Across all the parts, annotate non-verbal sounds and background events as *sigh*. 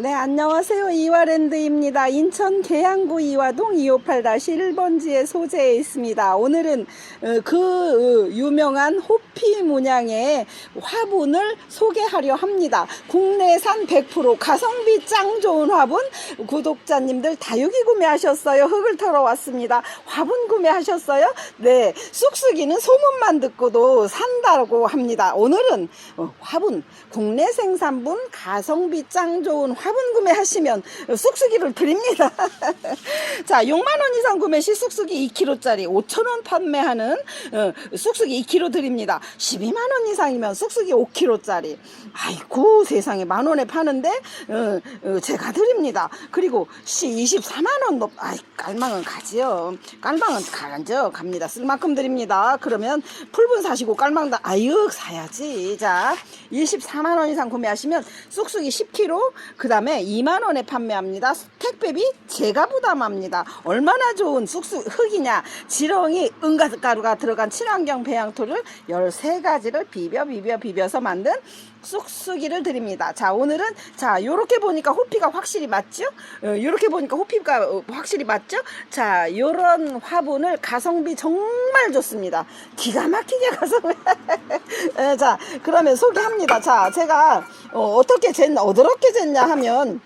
네, 안녕하세요. 이화랜드입니다. 인천 계양구 이화동 258-1번지의 소재에 있습니다. 오늘은 어, 그 어, 유명한 호피 문양의 화분을 소개하려 합니다. 국내산 100% 가성비 짱 좋은 화분 구독자님들 다육이 구매하셨어요. 흙을 털어 왔습니다. 화분 구매하셨어요? 네, 쑥쑥이는 소문만 듣고도 산다고 합니다. 오늘은 어, 화분 국내 생산분 가성비 짱 좋은 화분 구매하시면 쑥쑥이를 드립니다. *laughs* 자, 6만 원 이상 구매 시 쑥쑥이 2kg짜리 5천 원 판매하는 어, 쑥쑥이 2kg 드립니다. 12만 원 이상이면 쑥쑥이 5kg짜리. 아이고 세상에 만 원에 파는데 어, 어, 제가 드립니다. 그리고 시 24만 원 높. 아이 깔망은 가지요. 깔망은 가죠. 갑니다. 쓸 만큼 드립니다. 그러면 풀분 사시고 깔망다 아유 사야지. 자, 24만 원 이상 구매하시면 쑥쑥이 10kg 그 다음 에 2만 원에 판매합니다. 택배비 제가 부담합니다. 얼마나 좋은 쑥쑥 흙이냐. 지렁이 은가가루가 들어간 친환경 배양토를 13가지를 비벼 비벼 비벼서 만든 쑥쑥이를 드립니다. 자, 오늘은 자, 요렇게 보니까 호피가 확실히 맞죠? 어, 요렇게 보니까 호피가 어, 확실히 맞죠? 자, 요런 화분을 가성비 정말 좋습니다. 기가 막히게 가성비. 에, *laughs* 자, 그러면 소개합니다. 자, 제가 어, 어떻게 쟀나, 어떻게 쟀냐 하면 하면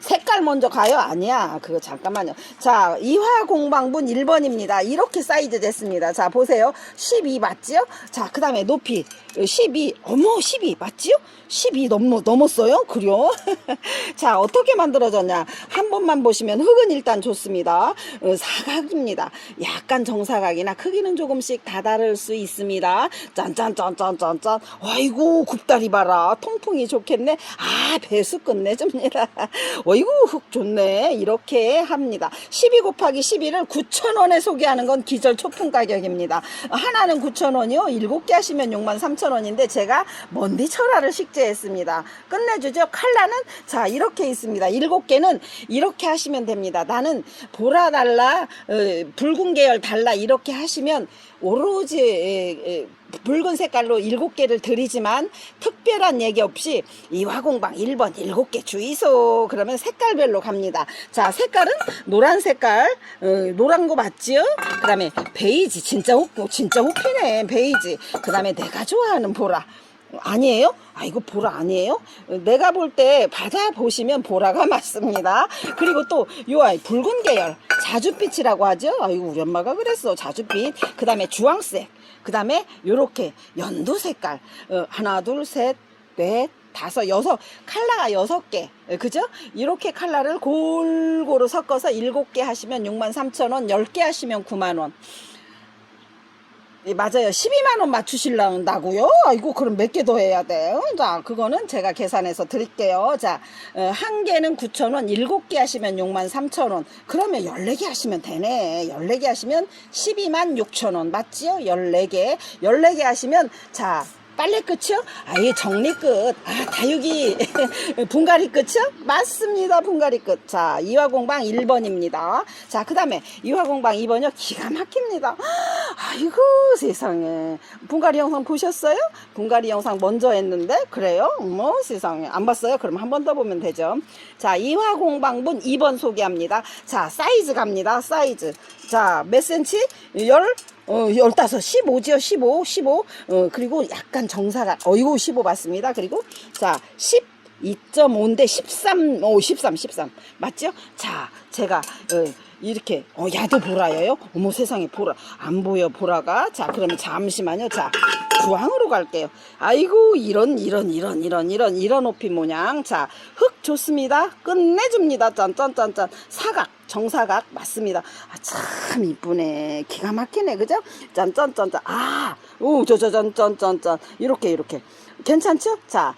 색깔 먼저 가요? 아니야. 그거 잠깐만요. 자, 이화 공방분 1번입니다. 이렇게 사이즈 됐습니다. 자, 보세요. 12 맞지요? 자, 그 다음에 높이 12. 어머, 12 맞지요? 12 넘, 넘었어요? 그래요? *laughs* 자, 어떻게 만들어졌냐? 한 번만 보시면 흙은 일단 좋습니다. 어, 사각입니다. 약간 정사각이나 크기는 조금씩 다 다를 수 있습니다. 짠짠짠짠짠짠. 아이고, 굽다리 봐라. 통풍이 좋겠네. 아, 배수 끝내줍니다. *laughs* 어이구, 흙 좋네. 이렇게 합니다. 12 곱하기 12를 9,000원에 소개하는 건 기절 초풍 가격입니다. 하나는 9,000원이요. 7개 하시면 63,000원인데 제가 먼디 철화를 식재했습니다. 끝내주죠. 칼라는 자, 이렇게 있습니다. 7개는 이렇게 하시면 됩니다. 나는 보라 달라, 어, 붉은 계열 달라 이렇게 하시면 오로지 붉은 색깔로 일곱 개를 드리지만 특별한 얘기 없이 이화공방 1번 일곱 개 주의소. 그러면 색깔별로 갑니다. 자 색깔은 노란 색깔 어, 노란 거 맞지요? 그 다음에 베이지. 진짜 호 진짜 호피네. 베이지. 그 다음에 내가 좋아하는 보라 아니에요? 아 이거 보라 아니에요? 내가 볼때 받아 보시면 보라가 *laughs* 맞습니다. 그리고 또 요 아이 붉은 계열 자줏빛이라고 하죠. 아이고 우리 엄마가 그랬어 자줏빛. 그 다음에 주황색. 그 다음에 요렇게 연두 색깔. 어, 하나 둘셋넷 다섯 여섯 칼라가 여섯 개 그죠? 이렇게 칼라를 골고루 섞어서 일곱 개 하시면 6만 3천 원, 열 개 하시면 9만 원. 예, 맞아요. 12만 원 맞추실라고요? 아이고, 그럼 몇 개 더 해야 돼? 자, 그거는 제가 계산해서 드릴게요. 자, 어, 한 개는 9,000원, 일곱 개 하시면 6만 3천 원. 그러면 14개 하시면 되네. 14개 하시면 12만 6천 원. 맞지요? 14개. 14개 하시면, 자, 빨래 끝이요? 아예 정리 끝. 아, 다육이 *laughs* 분갈이 끝이요? 맞습니다. 분갈이 끝. 자, 이화공방 1번입니다. 자, 그 다음에 이화공방 2번이요. 기가 막힙니다. 아이고, 세상에. 분갈이 영상 보셨어요? 분갈이 영상 먼저 했는데, 그래요? 뭐, 세상에. 안 봤어요? 그럼 한 번 더 보면 되죠. 자, 이화공방분 2번 소개합니다. 자, 사이즈 갑니다. 사이즈. 자, 몇 센치? 열? 어, 15, 15지요, 15, 15. 어, 그리고 약간 정사각. 어이구, 15 맞습니다. 그리고, 자, 10. 2.5인데 13, 오, 13, 13. 맞죠? 자, 제가, 어, 이렇게, 어, 야도 보라예요? 어머 세상에, 보라. 안 보여, 보라가. 자, 그러면 잠시만요. 자, 주황으로 갈게요. 아이고, 이런, 이런, 이런, 이런, 이런, 이런 호피 모양. 자, 흙 좋습니다. 끝내줍니다. 짠 짠 짠 짠. 사각. 정사각 맞습니다. 아, 참 이쁘네. 기가 막히네. 그죠? 짠짠짠짠. 아, 오, 저저짠짠짠짠. 이렇게 이렇게. 괜찮죠? 자,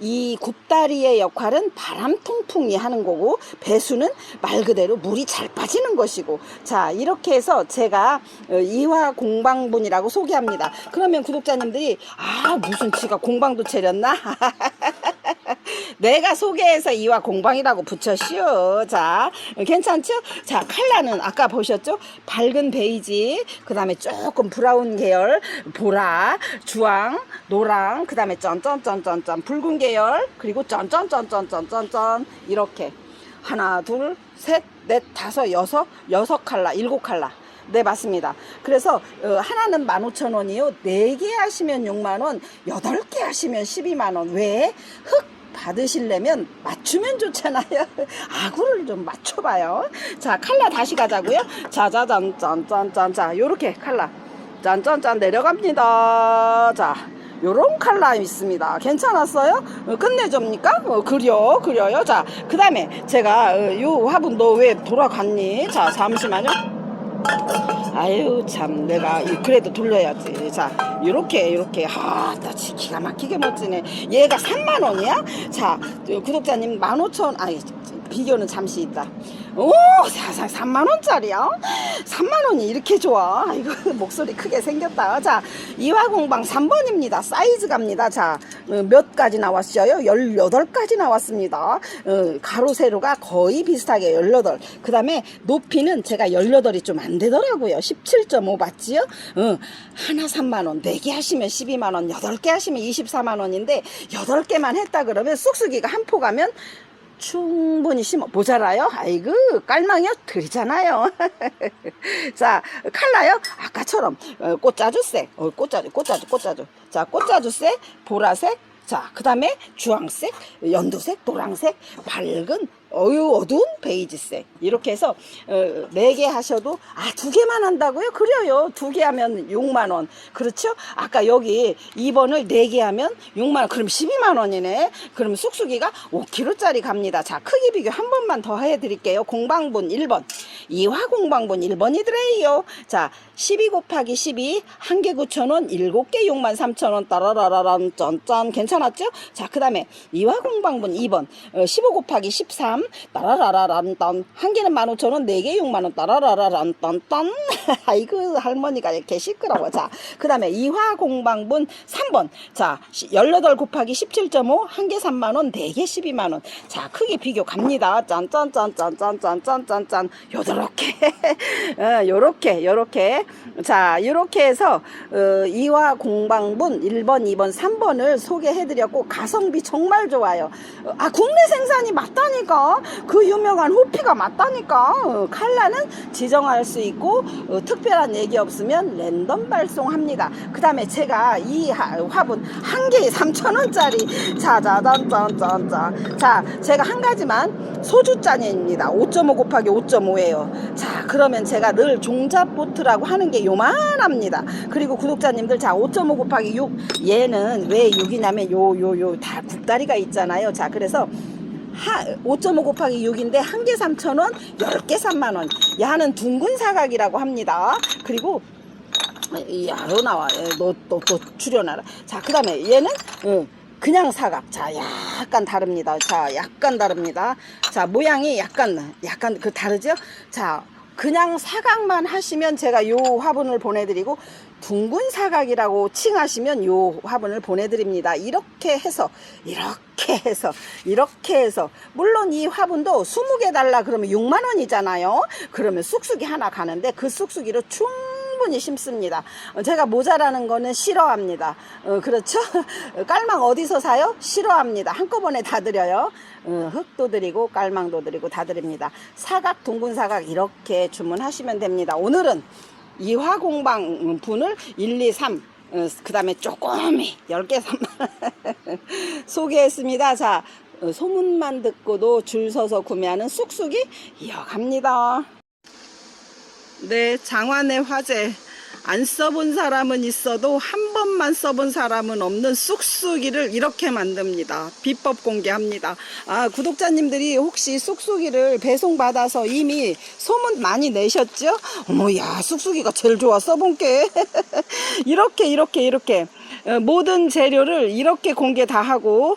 이 굽다리의 역할은 바람 통풍이 하는 거고 배수는 말 그대로 물이 잘 빠지는 것이고 자 이렇게 해서 제가 어, 이화 공방분이라고 소개합니다 그러면 구독자님들이 아 무슨 지가 공방도 차렸나 *laughs* 내가 소개해서 이와 공방이라고 붙였시오. 자, 괜찮죠? 자, 칼라는 아까 보셨죠? 밝은 베이지, 그 다음에 조금 브라운 계열, 보라, 주황, 노랑, 그 다음에 쩐쩐쩐쩐쩐, 붉은 계열, 그리고 쩐쩐쩐쩐쩐쩐, 이렇게. 하나, 둘, 셋, 넷, 다섯, 여섯, 여섯 칼라, 일곱 칼라. 네, 맞습니다. 그래서 어, 하나는 15,000원이요. 네 개 하시면 6만 원, 여덟 개 하시면 12만 원. 왜? 흑 받으시려면 맞추면 좋잖아요. *laughs* 아구를 좀 맞춰봐요. 자, 칼라 다시 가자고요. 자자잔 짠짠짠 자, 요렇게 칼라 짠짠짠 내려갑니다. 자. 요런 칼라 있습니다. 괜찮았어요? 어, 끝내줍니까? 어, 그려, 그려요. 자, 그 다음에 제가, 어, 요 화분 너 왜 돌아갔니? 자, 잠시만요. 아유 참 내가 이- 그래도 돌려야지. 자 요렇게 요렇게. 하나 기가 막히게 멋지네. 얘가 3만 원이야? 자저 구독자님 15,000 아니 비교는 잠시 있다. 오 세상 3만 원짜리야? 3만 원이 이렇게 좋아? 이거 목소리 크게 생겼다. 자 이화공방 3번입니다. 사이즈 갑니다. 자 몇 가지 나왔어요? 18가지 나왔습니다. 어, 가로 세로가 거의 비슷하게 18 그 다음에 높이는 제가 18이 좀 안 되더라고요. 17.5 맞지요? 어, 하나 3만 원 4개 하시면 12만 원 8개 하시면 24만 원인데 8개만 했다 그러면 쑥쑥이가 한 포 가면 충분히 심어 모자라요? 아이고 깔망이요 드리잖아요. *laughs* 자 칼라요? 아까처럼 어, 꽃자주색, 어, 꽃자주, 꽃자주, 꽃자주. 자 꽃자주색, 보라색. 자, 그 다음에 주황색, 연두색, 노랑색, 밝은, 어유 어두운 베이지색. 이렇게 해서, 어, 네개 하셔도, 아, 두 개만 한다고요? 그래요. 두 개 하면 6만 원. 그렇죠? 아까 여기 2번을 네 개 하면 6만 원. 그럼 12만 원이네. 그럼 쑥쑥이가 5kg짜리 갑니다. 자, 크기 비교 한 번만 더 해드릴게요. 공방분 1번. 이화 공방분 1번이더래요. 자, 12 곱하기 12, 한 개 9,000원, 7개 6만 3천원, 따라라라란, 짠짠. 괜찮았죠? 자, 그 다음에 이화 공방분 2번. 어, 15 곱하기 13, 따라라라란, 딴. 한 개는 15,000원, 네 개 6만원, 따라라라란, 딴, 딴. *laughs* 아이고, 할머니가 이렇게 시끄러워. 자, 그 다음에 이화 공방분 3번. 자, 18 곱하기 17.5, 한 개 3만원, 네 개 12만원. 자, 크기 비교 갑니다. 짠짠짠짠짠짠짠짠짠. 요렇게. *laughs* 어, 요렇게, 요렇게. 자, 요렇게 해서, 어, 이화 공방분 1번, 2번, 3번을 소개해드렸고, 가성비 정말 좋아요. 어, 아, 국내 생산이 맞다니까. 그 유명한 호피가 맞다니까. 어, 칼라는 지정할 수 있고, 어, 특별한 얘기 없으면 랜덤 발송합니다. 그 다음에 제가 이 하- 화분 한 개에 3,000원짜리. 자, 자, 제가 한 가지만 소주잔입니다. 5.5 곱하기 5.5예요. 자, 그러면 제가 늘 종잡보트라고 하는 게 요만합니다. 그리고 구독자님들, 자, 5.5 곱하기 6. 얘는 왜 6이냐면 요, 요, 요, 다 굽다리가 있잖아요. 자, 그래서 하, 5.5 곱하기 6인데 한 개 3,000원, 10개 3만원. 야는 둥근 사각이라고 합니다. 그리고 야, 너 나와. 너, 너, 너 출연하라. 자, 그 다음에 얘는, 어, 그냥 사각. 자, 약간 다릅니다. 자, 약간 다릅니다. 자, 모양이 약간, 약간 그 다르죠? 자, 그냥 사각만 하시면 제가 요 화분을 보내드리고, 둥근 사각이라고 칭하시면 요 화분을 보내드립니다. 이렇게 해서, 이렇게 해서, 이렇게 해서. 물론 이 화분도 20개 달라 그러면 6만 원이잖아요. 그러면 쑥쑥이 하나 가는데 그 쑥쑥이로 충 충분히 심습니다. 어, 제가 모자라는 거는 싫어합니다. 어, 그렇죠? *laughs* 깔망 어디서 사요? 싫어합니다. 한꺼번에 다 드려요. 어, 흙도 드리고 깔망도 드리고 다 드립니다. 사각, 둥근 사각 이렇게 주문하시면 됩니다. 오늘은 이화공방 분을 1, 2, 3, 그 다음에 쪼꼬미 10개 3만 *laughs* 소개했습니다. 자, 어, 소문만 듣고도 줄 서서 구매하는 쑥쑥이 이어갑니다. 네, 장안의 화제. 안 써본 사람은 있어도 한 번만 써본 사람은 없는 쑥쑥이를 이렇게 만듭니다. 비법 공개합니다. 아, 구독자님들이 혹시 쑥쑥이를 배송받아서 이미 소문 많이 내셨죠? 어머, 야, 쑥쑥이가 제일 좋아 써본 게. *laughs* 이렇게, 이렇게, 이렇게. 어, 모든 재료를 이렇게 공개 다 하고,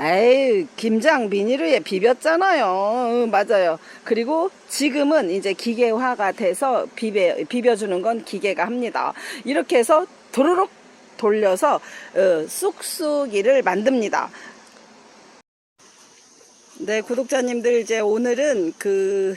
에이, 김장 비닐에 비볐잖아요. 어, 맞아요. 그리고 지금은 이제 기계화가 돼서 비벼, 비벼주는 건 기계가 합니다. 이렇게 해서 도로록 돌려서 어, 쑥쑥이를 만듭니다. 네, 구독자님들 이제 오늘은 그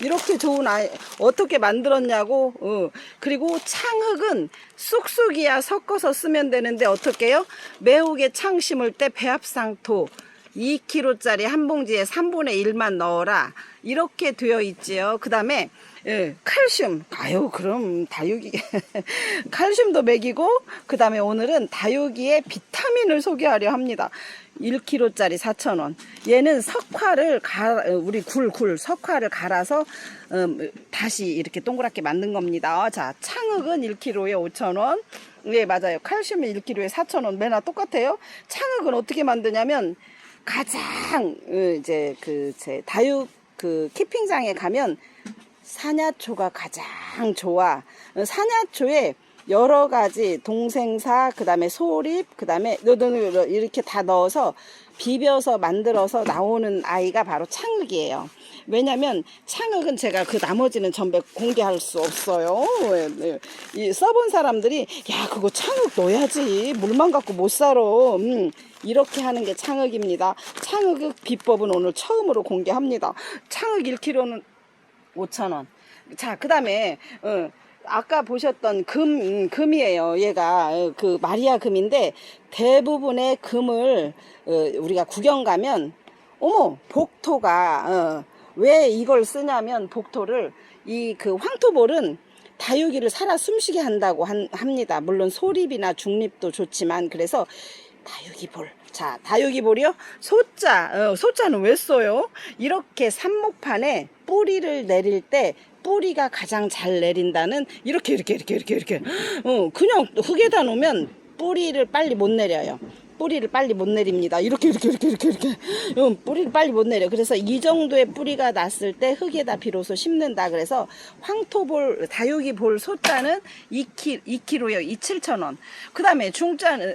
이렇게 좋은 아이 어떻게 만들었냐고 어. 그리고 창흑은 쑥쑥이야 섞어서 쓰면 되는데 어떻게요? 매우게 창 심을 때 배합상토 2kg짜리 한 봉지에 3분의 1만 넣어라. 이렇게 되어 있지요. 그 다음에 예, 칼슘 아유 그럼 다육이 *laughs* 칼슘도 먹이고 그 다음에 오늘은 다육이의 비타민을 소개하려 합니다 1kg짜리 4,000원. 얘는 석화를 갈 우리 굴, 굴, 석화를 갈아서, 음, 다시 이렇게 동그랗게 만든 겁니다. 자, 창흑은 1kg에 5,000원. 예, 맞아요. 칼슘은 1kg에 4,000원. 매나 똑같아요. 창흑은 어떻게 만드냐면, 가장, 어, 이제, 그, 제, 다육, 그, 키핑장에 가면, 사냐초가 가장 좋아. 어, 사냐초에 여러 가지 동생사 그 다음에 소립 그 다음에 이렇게 다 넣어서 비벼서 만들어서 나오는 아이가 바로 창흑이에요. 왜냐면 창흑은 제가 그 나머지는 전부 공개할 수 없어요. 이 써본 사람들이 야 그거 창흑 넣어야지 물만 갖고 못 살아. 음, 이렇게 하는 게 창흑입니다. 창흑 비법은 오늘 처음으로 공개합니다. 창흑 1kg는 5,000원. 자, 그 다음에, 어, 아까 보셨던 금, 음, 금이에요. 얘가, 어, 그, 마리아 금인데, 대부분의 금을, 어, 우리가 구경 가면, 어머, 복토가, 어, 왜 이걸 쓰냐면, 복토를, 이 그 황토볼은 다육이를 살아 숨쉬게 한다고 한- 합니다. 물론 소립이나 중립도 좋지만, 그래서, 다육이볼. 자, 다육이볼이요? 소자. 어, 소자는 왜 써요? 이렇게 삽목판에 뿌리를 내릴 때 뿌리가 가장 잘 내린다는 이렇게 이렇게 이렇게 이렇게 이렇게. 어, 그냥 흙에다 놓으면 뿌리를 빨리 못 내려요. 뿌리를 빨리 못 내립니다. 이렇게 이렇게 이렇게 이렇게 이렇게 어, 뿌리를 빨리 못 내려. 그래서 이 정도의 뿌리가 났을 때 흙에다 비로소 심는다. 그래서 황토볼 다육이 볼 소자는 2kg 2kg요. 2,7,000 원. 그다음에 중자는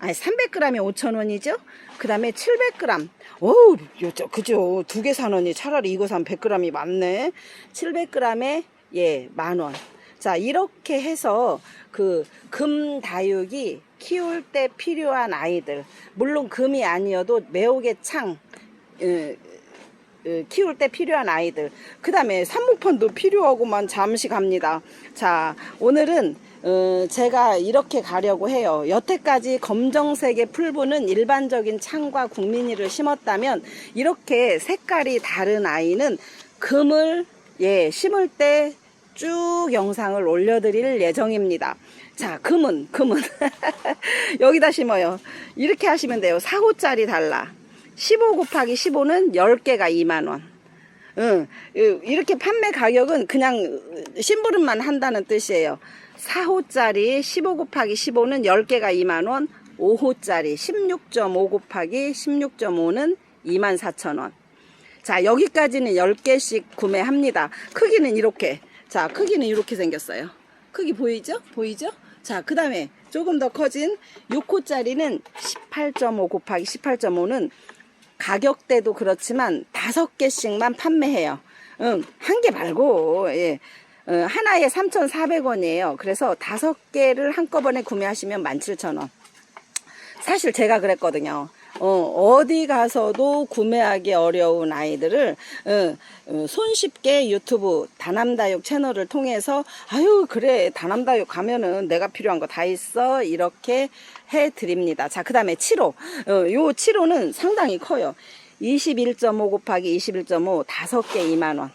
아니 300g이 5,000원이죠. 그 다음에 700g. 어우, 그죠. 두 개 사느니 차라리 이거 사면 100g이 많네. 700g에 예, 만 원. 자, 이렇게 해서 그 금 다육이 키울 때 필요한 아이들. 물론 금이 아니어도 매혹의 창 예, 어, 키울 때 필요한 아이들. 그 다음에 산목판도 필요하고만 잠시 갑니다. 자, 오늘은 어, 제가 이렇게 가려고 해요. 여태까지 검정색의 풀분은 일반적인 창과 국민이를 심었다면 이렇게 색깔이 다른 아이는 금을 예, 심을 때 쭉 영상을 올려드릴 예정입니다. 자, 금은, 금은. *laughs* 여기다 심어요. 이렇게 하시면 돼요. 4호짜리 달라. 15 곱하기 15는 10개가 2만원. 응, 이렇게 판매 가격은 그냥 심부름만 한다는 뜻이에요. 4호짜리 15 곱하기 15는 10개가 2만원, 5호짜리 16.5 곱하기 16.5는 24,000원. 자, 여기까지는 10개씩 구매합니다. 크기는 이렇게. 자, 크기는 이렇게 생겼어요. 크기 보이죠? 보이죠? 자, 그 다음에 조금 더 커진 6호짜리는 18.5 곱하기 18.5는 가격대도 그렇지만 다섯 개씩만 판매해요. 응, 한개 말고, 예. 어, 하나에 3,400원이에요. 그래서 다섯 개를 한꺼번에 구매하시면 17,000원. 사실 제가 그랬거든요. 어, 디 가서도 구매하기 어려운 아이들을 어, 어, 손쉽게 유튜브 다남다육 채널을 통해서 아유 그래 다남다육 가면은 내가 필요한 거 다 있어 이렇게 해 드립니다. 자 그 다음에 7호 어, 요 7호는 상당히 커요. 21.5 곱하기 21.5 다섯 개 2만원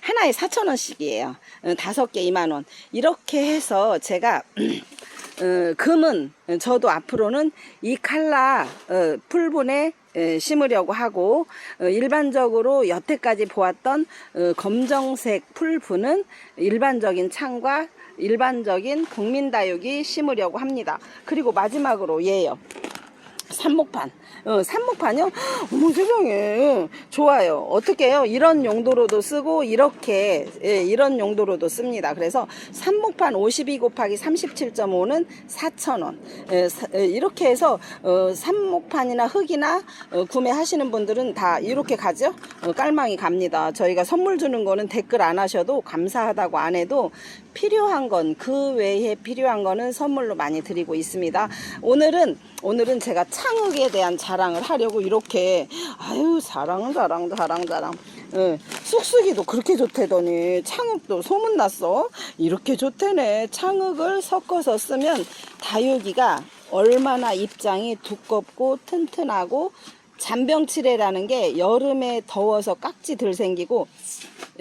하나에 4천원씩이에요. 다섯 개 2만원 이렇게 해서 제가 *clears throat* 어, 금은 저도 앞으로는 이 칼라 어, 풀분에 에, 심으려고 하고 어, 일반적으로 여태까지 보았던 어, 검정색 풀분은 일반적인 창과 일반적인 국민다육이 심으려고 합니다. 그리고 마지막으로 얘요. 삽목판. 어, 삽목판이요? 어머 세상에. 좋아요. 어떻게 해요? 이런 용도로도 쓰고, 이렇게, 예, 이런 용도로도 씁니다. 그래서 삽목판 52 곱하기 37.5는 4,000원. 예, 사- 예, 이렇게 해서, 어, 삽목판이나 흙이나 어, 구매하시는 분들은 다 이렇게 가죠? 어, 깔망이 갑니다. 저희가 선물 주는 거는 댓글 안 하셔도 감사하다고 안 해도 필요한 건, 그 외에 필요한 거는 선물로 많이 드리고 있습니다. 오늘은, 오늘은 제가 창흑에 대한 자랑을 하려고 이렇게, 아유, 자랑, 자랑, 자랑, 자랑. 예, 쑥쑥이도 그렇게 좋대더니 창흑도 소문났어. 이렇게 좋대네. 창흑을 섞어서 쓰면 다육이가 얼마나 입장이 두껍고 튼튼하고 잔병치레라는 게 여름에 더워서 깍지 들 생기고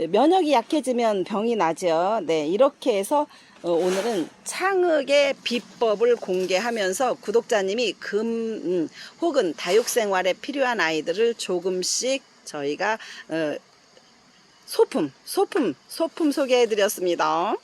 면역이 약해지면 병이 나죠. 네, 이렇게 해서 어, 오늘은 창흑의 비법을 공개하면서 구독자님이 금 음, 혹은 다육 생활에 필요한 아이들을 조금씩 저희가 어, 소품, 소품, 소품 소개해 드렸습니다.